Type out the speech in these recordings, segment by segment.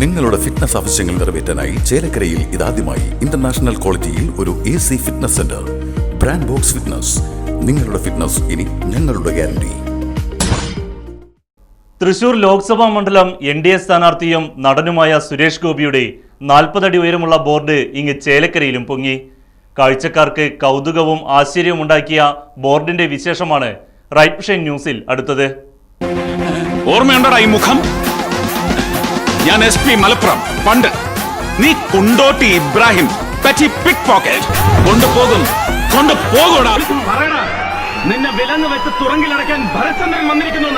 നിങ്ങളുടെ ഫിറ്റ്നസ് ആവശ്യങ്ങൾ നിറവേറ്റാനായി ചേലക്കരയിൽ ഇതാദ്യമായി ഇന്റർനാഷണൽ ക്വാളിറ്റിയിൽ ഒരു A C fitness centre brand box fitness നിങ്ങളുടെ ഫിറ്റ്നസ് ഇനി ഞങ്ങളുടെ ഗ്യാരണ്ടി തൃശൂർ ലോക്സഭാ മണ്ഡലം എൻ ഡി എ സ്ഥാനാർത്ഥിയും നടനുമായ സുരേഷ് ഗോപിയുടെ നാൽപ്പതടി ഉയരമുള്ള ബോർഡ് ഇങ്ങ് ചേലക്കരയിലും പൊങ്ങി. കാഴ്ചക്കാർക്ക് കൗതുകവും ആശ്ചര്യവും ഉണ്ടാക്കിയ ബോർഡിന്റെ വിശേഷമാണ് റൈറ്റ് ന്യൂസിൽ അടുത്തത്. ഓർമ്മയുണ്ടോ ഈ മുഖം? ഞാൻ എസ് പി മലപ്പുറം. പണ്ട് നീ കുണ്ടോട്ടി ഇബ്രാഹിം പറ്റി പിക് പോക്കറ്റ് കൊണ്ടുപോകും. കൊണ്ടുപോകൂടാ. നിന്നെ വിലങ്ങ് വെച്ച് തുറങ്കിലടക്കാൻ ഭരചന്ദ്രൻ വന്നിരിക്കുന്നു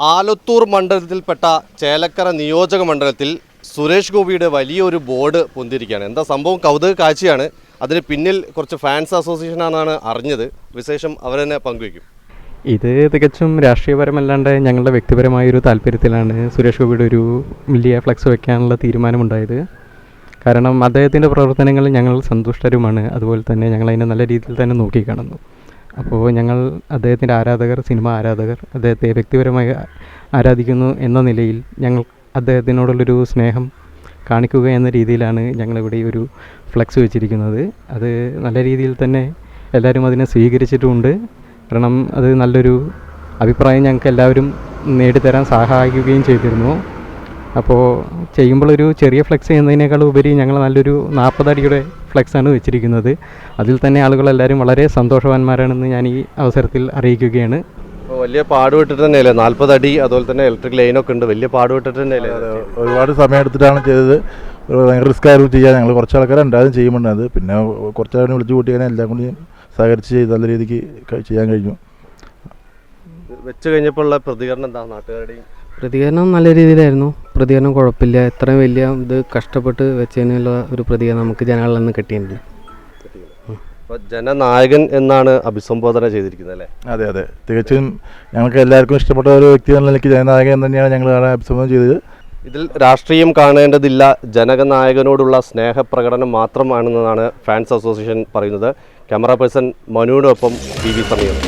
ആലത്തൂർ മണ്ഡലത്തിൽപ്പെട്ട ചേലക്കര നിയോജക മണ്ഡലത്തിൽ സുരേഷ് ഗോപിയുടെ വലിയൊരു ബോർഡ് പൊന്തിരിക്കുകയാണ് എന്താ സംഭവം? കൗതുക കാഴ്ചയാണ്. അതിന് പിന്നിൽ കുറച്ച് ഫാൻസ് അസോസിയേഷൻ ആണെന്നാണ് അറിഞ്ഞത്. വിശേഷം അവർ തന്നെ പങ്കുവയ്ക്കും. ഇത് തികച്ചും രാഷ്ട്രീയപരമല്ലാണ്ട് ഞങ്ങളുടെ വ്യക്തിപരമായ ഒരു താല്പര്യത്തിലാണ് സുരേഷ് ഗോപിയുടെ ഒരു വലിയ ഫ്ലക്സ് വെക്കാനുള്ള തീരുമാനമുണ്ടായത്. കാരണം അദ്ദേഹത്തിന്റെ പ്രവർത്തനങ്ങളിൽ ഞങ്ങൾ സന്തുഷ്ടരുമാണ്. അതുപോലെ തന്നെ ഞങ്ങൾ അതിനെ നല്ല രീതിയിൽ തന്നെ നോക്കിക്കാണുന്നു. അപ്പോൾ ഞങ്ങൾ അദ്ദേഹത്തിന്റെ ആരാധകർ സിനിമ ആരാധകർ അദ്ദേഹത്തെ വ്യക്തിപരമായി ആരാധിക്കുന്നു എന്ന നിലയിൽ ഞങ്ങൾ അദ്ദേഹത്തിനോടുള്ളൊരു സ്നേഹം കാണിക്കുക എന്ന രീതിയിലാണ് ഞങ്ങളിവിടെ ഒരു ഫ്ലെക്സ് വെച്ചിരിക്കുന്നത്. അത് നല്ല രീതിയിൽ തന്നെ എല്ലാവരും അതിനെ സ്വീകരിച്ചിട്ടുമുണ്ട് കാരണം അത് നല്ലൊരു അഭിപ്രായം ഞങ്ങൾക്ക് എല്ലാവരും നേടിത്തരാൻ സഹായിക്കുകയും ചെയ്തിരുന്നു. അപ്പോൾ ചെയ്യുമ്പോൾ ഒരു ചെറിയ ഫ്ലെക്സ് ചെയ്യുന്നതിനേക്കാൾ ഉപരി ഞങ്ങൾ നല്ലൊരു നാൽപ്പത് അടിയുടെ ഫ്ലെക്സാണ് വെച്ചിരിക്കുന്നത്. അതിൽ തന്നെ ആളുകളെല്ലാവരും വളരെ സന്തോഷവാന്മാരാണെന്ന് ഞാൻ ഈ അവസരത്തിൽ അറിയിക്കുകയാണ്. വലിയ പാടുപെട്ടിട്ട് തന്നെയല്ലേ? നാൽപ്പത് അടി അതുപോലെ തന്നെ ഇലക്ട്രിക് ലൈനൊക്കെ ഉണ്ട്. വലിയ പാടുപെട്ടിട്ട് തന്നെയല്ലേ ഒരുപാട് സമയം എടുത്തിട്ടാണ് ചെയ്തത്. ഒരു ഭയങ്കര റിസ്ക് ആയിരുന്നു ചെയ്യാൻ ഞങ്ങൾ കുറച്ച് ആൾക്കാർ ഉണ്ടാകും ചെയ്യുന്നുണ്ട് അത്. പിന്നെ കുറച്ചാൾ വിളിച്ചു കൂട്ടി അങ്ങനെ എല്ലാം കൂടി സഹകരിച്ച് ചെയ്ത് നല്ല രീതിക്ക് ചെയ്യാൻ കഴിഞ്ഞു. വെച്ച് കഴിഞ്ഞപ്പോൾ ഉള്ള പ്രതികരണം എന്താ? നാട്ടുകാരുടെയും പ്രതികരണം നല്ല രീതിയിലായിരുന്നു. പ്രതികരണം കുഴപ്പമില്ല. ഇത്രയും വലിയ ഇത് കഷ്ടപ്പെട്ട് വെച്ചതിനുള്ള ഒരു പ്രതികരണം നമുക്ക് ജനങ്ങളിൽ നിന്ന് കിട്ടിയിട്ടുണ്ട്. അപ്പോൾ ജനനായകൻ എന്നാണ് അഭിസംബോധന ചെയ്തിരിക്കുന്നത് അല്ലേ? അതെ അതെ. തികച്ചും ഞങ്ങൾക്ക് എല്ലാവർക്കും ഇഷ്ടപ്പെട്ട ഒരു വ്യക്തി എന്ന നിലയ്ക്ക് ജനനായകൻ തന്നെയാണ് ഞങ്ങൾ അഭിസംബോധന ചെയ്തത്. ഇതിൽ രാഷ്ട്രീയം കാണേണ്ടതില്ല ജനകനായകനോടുള്ള സ്നേഹപ്രകടനം മാത്രമാണെന്നാണ് ഫാൻസ് അസോസിയേഷൻ പറയുന്നത്. ക്യാമറ പേഴ്സൺ മനുവിനൊപ്പം ടി വി സമയം